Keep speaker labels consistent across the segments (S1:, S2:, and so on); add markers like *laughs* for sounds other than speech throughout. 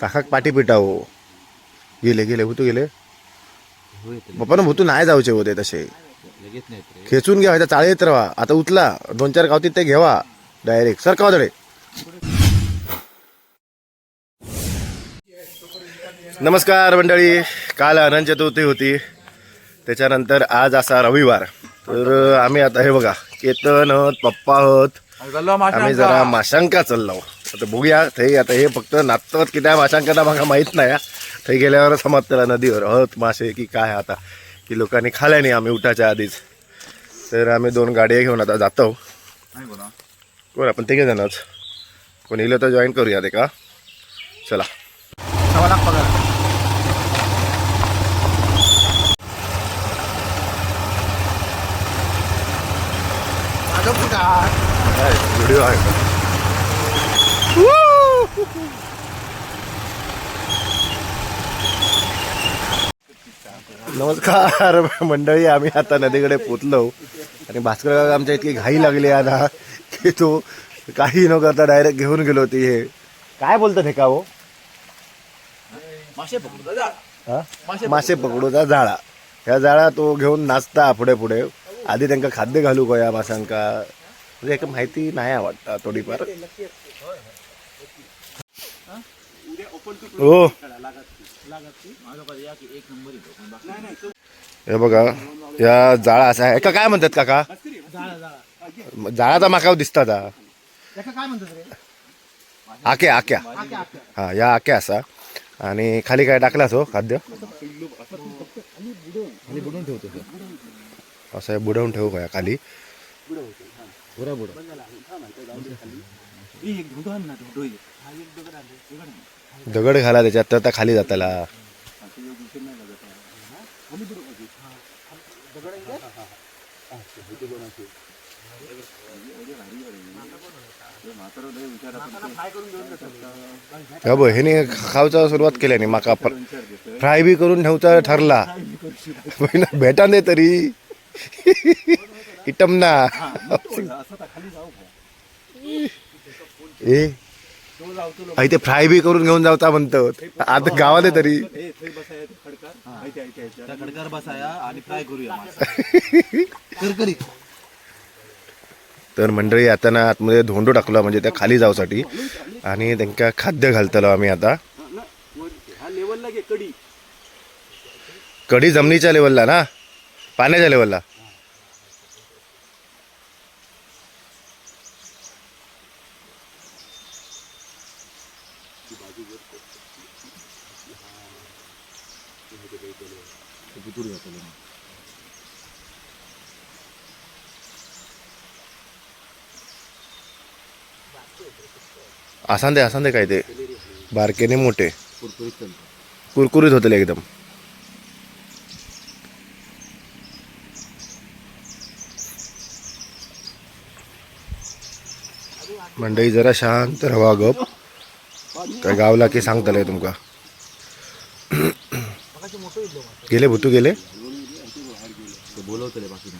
S1: काकाक पाठी पिटाव. गेले गेले भूतू गेले. पप्पा भूतू नाही जाऊचे होते तसे. खेचून घ्या त्या चाळी येत राहा आता उचला दोन चार गावतीत ते घेवा. डायरेक्ट सर का दडे नमस्कार मंडळी. काल अनंत चतुर्थी होती. त्याच्यानंतर आज असा रविवार. तर आम्ही आता हे बघा केतन आहोत पप्पा आहोत आम्ही जरा माशांका चाललो. आता बघूया थंय आता हे फक्त नाचतात की त्या माशांका मला माहीत नाही. थंय गेल्यावर समजतं नदीवर. हत मासे की काय आता. की लोकांनी खाल्या नाही आम्ही उठाच्या आधीच. तर आम्ही दोन गाड्या घेऊन आता जातो. कोण आपण तिघे जणच. कोण येलं तर जॉईन करूया ते का चला व्हिडिओ आहे का? नमस्कार *laughs* मंडळी आम्ही आता नदीकडे पोचलो. आणि भास्कर काका आमच्या इतकी घाई लागली आता की तो काही न करता डायरेक्ट घेऊन गेलो ती हे. काय बोलतात हे? का हो?
S2: मासे पकडू
S1: हा? मासे पकडूचा जाळा ह्या जाळा तो घेऊन नाचता पुढे पुढे आधी त्यांना खाद्य घालू का या माशांका? म्हणजे एक माहिती नाही वाटतं थोडीफार. हो? हे. बघा या जाळा असा आहे. का काय म्हणतात काका? जाळाचा माका दिसता ता
S3: काय म्हणतात रे?
S1: आक्या आक्या. हा या आक्या असा. आणि खाली काय टाकलास हो खाद्य. असं हे बुडवून ठेवू का खाली.
S2: पुरा बुड
S1: दगड घाला त्याच्यात तर त्या खाली जाताला. हा बघ ह्याने खावचा सुरुवात केल्याने माका फ्राय बी करून ठेवचा ठरला. *laughs* भेटा नाही तरी. *laughs* इटम ना ए. आई ते फ्राय बी करून घेऊन जावता म्हणतो. आता आहे तरी.
S2: खडकार बसाया आणि फ्राय करूया *laughs*
S1: तर मंडळी आता ना आतमध्ये धोंडो टाकलो म्हणजे त्या खाली जाऊसाठी. आणि त्यांना खाद्य घालतलो आम्ही आता. कढी जमिनीच्या लेवलला ना? पाण्याच्या लेवलला? आसान दे आसान दे काय ते? बारकेने मोठे.
S2: कुरकुरीत
S1: होतले होते एकदम. मंडई जरा शांत रवा गप. काय गावला की सांगतले तुमका? गेले भुतू गेले?
S2: बोलवतले बाकी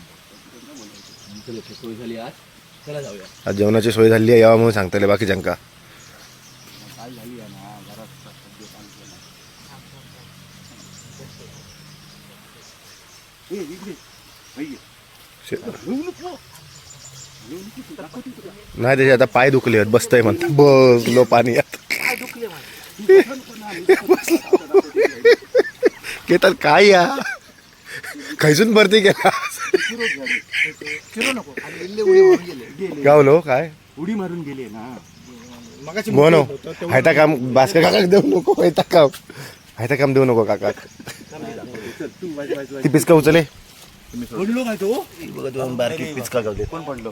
S2: आज
S1: जेवणाची सोय झाली आहे यावा म्हणून सांगतले बाकी जंका नाही त्याचे आता पाय दुखले आहेत बसतय म्हणतात. बसलो पाण्यात घेतात काय या? खैसून भरती गेले गावलो काय?
S3: उडी मारून गेले ना
S1: बोनो हायता काम बास्कर काका देऊ नको हायता काम. हायता काम देऊ नको काका. ती पिचका उचले.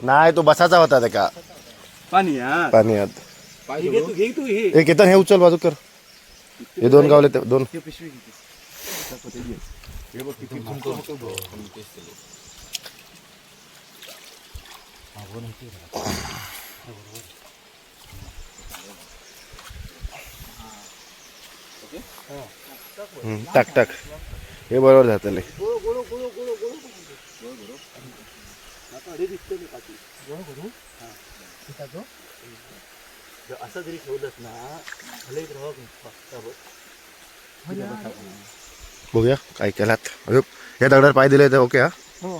S1: नाही तो बसाचा होता त्या का
S3: पाणी हा
S1: पाण्यात
S3: घे तू घे. तू हे
S1: येतं हे उचल बाजू कर. हे दोन गावले ते दोन.
S3: पिशवी
S1: टाक टाक. हे बरोबर जातले
S2: जर असं जरी ठेवलंच ना भले राहा
S1: बघूया काय केलात. अरे या दगडावर पाय दिले तर ओके हा.
S3: हो.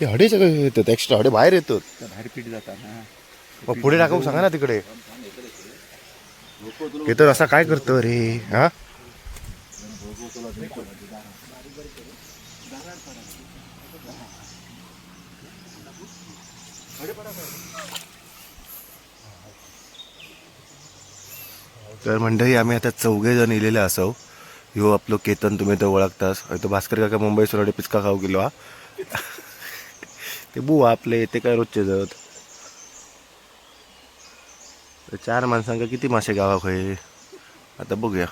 S1: हे हडे सगळे येतात एक्स्ट्रा हडे बाहेर येतात.
S2: बाहेर पीठ
S1: मग पुढे टाकू सांगा ना तिकडे. हे तर असा काय करतो रे हा? तर मंडळी आम्ही आता चौघे जण इलेले असो. ह्यो आपलो केतन तुम्ही तो ओळखतास. तो भास्कर काका मुंबई सोराडे पिचका खाऊ गेलो हा. ते बुवा आपले ते काय रोजचे जात. चार माणसांका किती मासे गावा खय आता बघूया.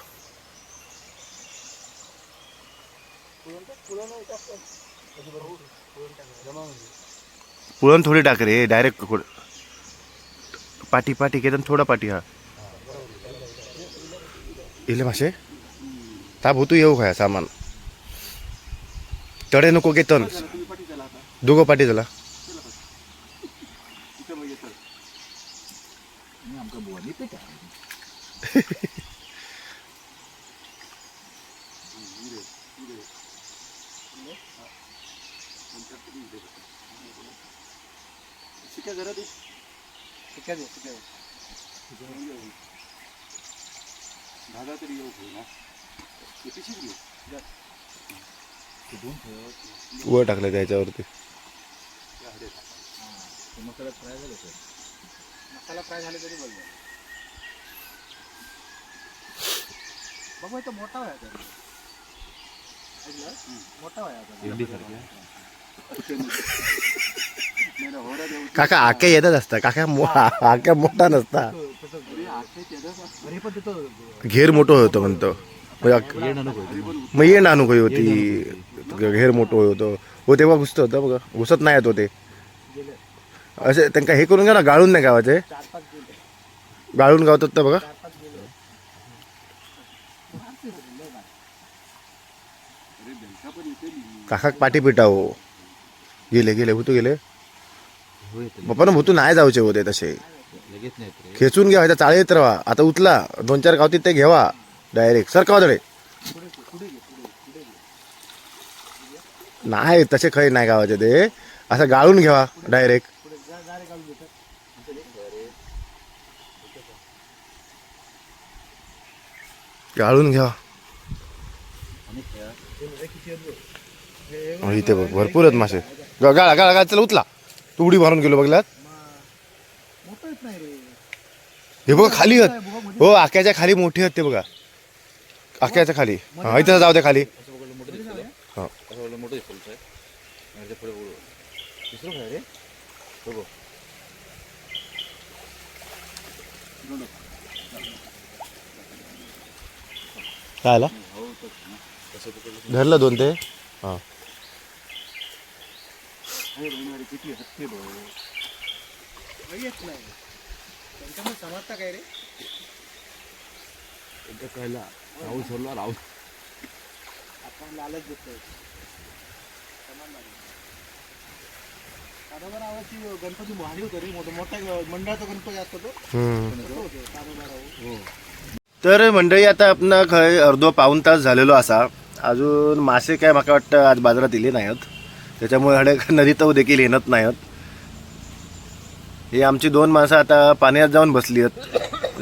S1: पुळण थोडी टाक रे डायरेक्ट पाटी पाटी केतन थोडा पाटी हा. इले मासे? ताप होतो येऊ खाया सामान. तडे नको केतन दोघं पाटी झाला. *laughs*
S2: आमका बुवा नाही पीठ
S3: शिक्या दे शिक्या दे
S1: वर टाकलं त्याच्यावरती
S2: मसाला फ्राय झालं सर
S3: मसाला फ्राय झाले तरी बोलतो बाबा इथं मोठा व्हायचा ऐकलं मोठा व्हायचा
S2: इडली सारख्या
S1: काका आक्या येतच असता. काका मो *laughs* आक्या मोठा नसता. घेर मोठं होतं म्हणतो.
S2: म्हणजे
S1: मग ये नानू काही होती. घेर मोठं होतं. हो तेव्हा घुसतं होतं बघा. घुसत नाही येत होते. असे त्यांना हे करून घ्या ना गाळून नाही गावाचे.
S3: चार
S1: गाळून गावतात तर बघा.
S3: काकाक पाच गेले
S1: पाठी पिटाव. गेले गेले भूतू गेले. बाप्पा भूतू नाही जाऊचे होते तसे. खेचून घ्या चाळीत राहा. आता उचला दोन चार गावतीत ते घ्यावा डायरेक्ट सरका दळे नाही तसे खै नाही गावाचे ते. असं गाळून घ्यावा डायरेक्ट गाळून हो, इथे बघ भरपूर आहेत मासे. गा- गाळा गाळा गाळा चला उचला तू उडी मारून गेलो बघलात
S3: मोठं येत नाही रे
S1: हे बघा खाली आहेत. हो आक्याच्या खाली मोठी आहेत ते बघा. आक्याच्या खाली. हा इथं जाऊ द्या खाली. हा.
S2: असं मोठं आणि ते पुढे दुसरं काय रे बघू
S1: काय आला? धरलं दोन ते. हा.
S2: अरे बहिणवाडी किती हत्ती
S3: येत नाही. त्यांच्यामुळे समजता काय रे?
S2: एकदा कळला. राहुल सोडला राहुल.
S3: आपण लालच देतोय गणपती भारी होतं रे. मोठं मोठा मंडळाचा गणपती असतो तो. होतं राव
S1: तर मंडळी आता आपण खंय अर्धो पाऊन तास झालेलो असा. अजून मासे काय म्हाका वाटतं आज बाजारात इले नाहीत? त्याच्यामुळे अनेक *laughs* नदीतव देखील येणत नाहीत. हे आमची दोन माणसं आता पाण्यात जाऊन बसली आहेत.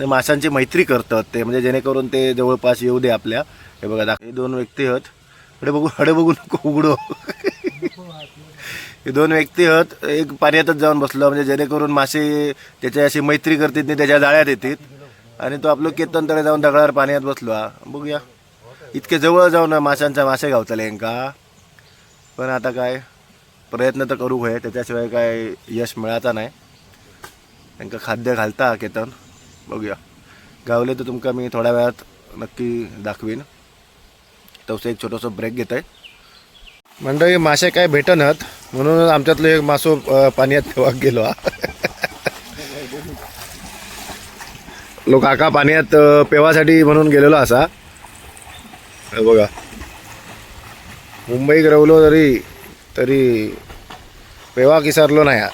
S1: माशांची मैत्री करतात ते म्हणजे जेणेकरून ते जवळपास येऊ दे आपल्या. हे बघा दाख- हे दोन व्यक्ती आहेत. हडे बघू हडे बघू नको उघडो. हे दोन व्यक्ती आहेत. एक पाण्यातच जाऊन बसलो म्हणजे जेणेकरून मासे त्याच्याशी मैत्री करतात ते त्याच्या जाळ्यात येतात. आणि तो आपलं केतन तळे जाऊन दगडावर पाण्यात बसलो. बघूया. इतके जवळ जाऊन माशांचा मासे गावतले यांका. पण आता काय प्रयत्न तर करू होय त्याच्याशिवाय काय यश मिळाचा नाही. त्यांका खाद्य घालता केतन बघूया. गावले तर तुमका मी थोड्या वेळात नक्की दाखवीन. तसं एक छोटंसं ब्रेक घेत आहे मंडळी मासे काय भेटनत म्हणून आमच्यातलं एक मासो पाण्यात ठेवा गेलो हा. लोक काका पाण्यात पेवासाठी म्हणून गेलेलो असा. बघा. मुंबईत रवलो तरी तरी पेवा किसारलो नाही हा.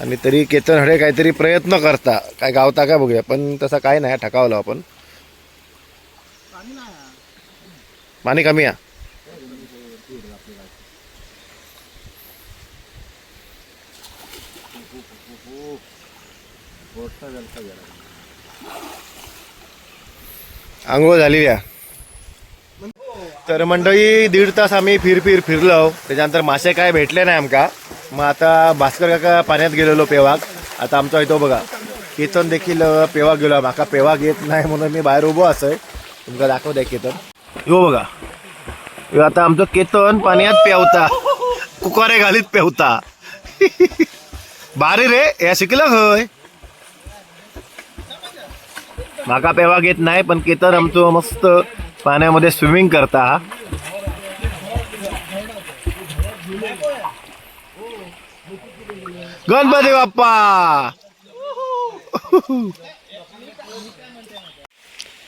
S1: आणि तरी केतन हडे काहीतरी प्रयत्न करता. काय गावता काय बघूया पण तसा काय नाही ठकावलं आपण. पाणी कमी आहे. आंघोळ झालेली या तर मंडळी दीड तास आम्ही फिर फिर फिरलो. त्याच्यानंतर मासे काय भेटले नाही आमका. मग आता भास्कर काका पाण्यात गेलेलो पेवाक. आता आमचा येतो बघा केतन देखील पेवाक गेलो. माका पेवाक येत नाही म्हणून मी बाहेर उभो असं. तुमका दाखवते केतन. यो बघा. यो आता आमचं केतन पाण्यात पेवता. कुकारे घालीत पेवता. भारी रे या शिकलं खय माका पेवाक येत नाही पण केतन आमचं मस्त पाण्यामध्ये स्विमिंग करता गणपती बाप्पा!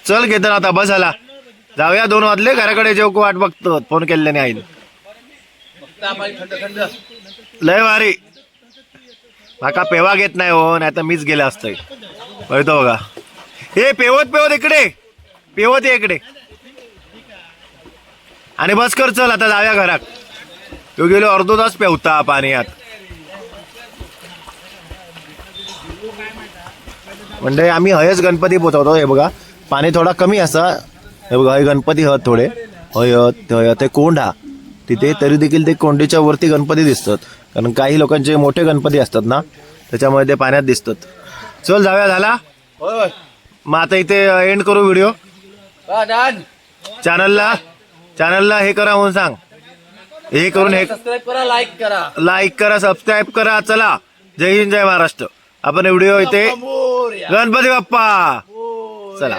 S1: चल केतन आता बस आला. जाऊया दोन वाजले घराकडे जेव वाट बघतो फोन केल्याने नाही लय भारी. माका पेवा घेत नाही हो नाही तर मीच गेला असतोय. बघतो बघा. हे पेवत पेवत इकडे. पेवत ये इकडे. आणि बस कर चल आता जाऊया घरात. तो गेलो अर्धो तास पेवता पाण्यात. म्हणजे आम्ही हयच गणपती पोचवतो हे बघा. पाणी थोडा कमी असा. हे बघा हे गणपती हत थोडे. हयत हयत ते कोंड. हा तिथे तरी देखील ते कोंडीच्या वरती गणपती दिसतात. कारण काही लोकांचे मोठे गणपती असतात ना त्याच्यामुळे ते पाण्यात दिसतात. चल जाऊया झाला. मग आता इथे एंड करू व्हिडिओ चॅनलला चॅनलला हे करा म्हणून सांग. हे करून हे
S2: सबस्क्राईब करा लाईक करा.
S1: लाईक करा सबस्क्राईब करा चला. जय हिंद जय महाराष्ट्र. आपण व्हिडिओ इथे. गणपती बाप्पा चला.